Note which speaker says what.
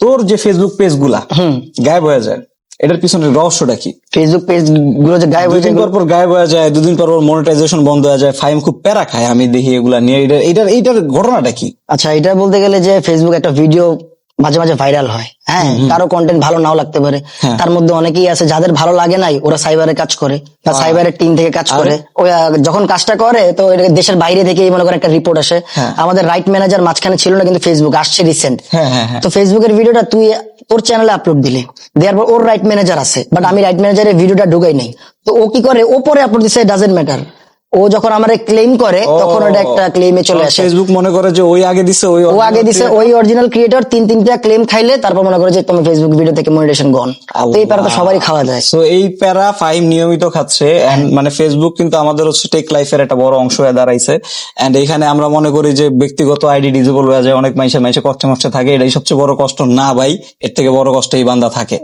Speaker 1: তোর যে ফেসবুক পেজগুলা
Speaker 2: হুম।
Speaker 1: গায়েব হয়ে যায় এটার পিছনে রহস্যটা কি?
Speaker 2: ফেসবুক পেজগুলো যে গায়েব হয়ে যায়
Speaker 1: পর গায়েব হয়ে যায় দুদিন পর পর মনিটাইজেশন বন্ধ হয়ে যায় ফাইম খুব প্যারা খায় আমি দেখি এগুলা নিয়ে। এটার এটার এইটার ঘটনাটা কি?
Speaker 2: আচ্ছা এটা বলতে গেলে যে ফেসবুক একটা ভিডিও মাঝে মাঝে ভাইরাল হয়। হ্যাঁ কারও কন্টেন্ট ভালো নাও লাগতে পারে।
Speaker 1: হ্যাঁ।
Speaker 2: তার মধ্যে অনেকেই আছে যাদের ভালো লাগে নাই ওরা সাইবারে কাজ করে বা সাইবারের টিম থেকে কাজ করে। যখন কাজটা করে তো দেশের বাইরে থেকে মনে করেন একটা রিপোর্ট আসে।
Speaker 1: হ্যাঁ।
Speaker 2: আমাদের রাইট ম্যানেজার মাঝখানে ছিল না কিন্তু ফেসবুক আসছে রিসেন্ট
Speaker 1: হ্যাঁ
Speaker 2: তো ফেসবুকের ভিডিওটা তুই তোর চ্যানেলে আপলোড দিলি। দেওয়ার পর ওর রাইট ম্যানেজার আছে। বাট আমি রাইট ম্যানেজারের ভিডিওটা ঢুকাই নাই। তো ও কি করে? ও পরে আপলোড দিছে ডাজেন্ট ম্যাটার ও যখন আমারে ক্লেম করে তখন ওটা একটা ক্লেমে চলে আসে।
Speaker 1: ফেসবুক মনে করে যে ওই আগে দিছে ওই
Speaker 2: ও আগে দিছে ওই অরিজিনাল ক্রিয়েটর তিন তিনটা ক্লেম খাইলে তারপর মনে করে যে তোমার ফেসবুক ভিডিও থেকে মনিটেশন গন তো এই প্যারা তো সবারই খাওয়া যায়।
Speaker 1: সো এই প্যারা ফাইম নিয়মিত খাচ্ছে and মানে ফেসবুক কিন্তু আমাদের হচ্ছে টেক লাইফের একটা বড় অংশ হয়ে দাঁড়াইছে। এন্ড এখানে আমরা মনে করি যে ব্যক্তিগত আইডি ডিজেবল হয়ে যায় অনেক মাইসে মাইসে কষ্টে মষ্টে থাকে এটাই সবচেয়ে বড় কষ্ট। না ভাই এর থেকে বড় কষ্ট এই বান্দা থাকে।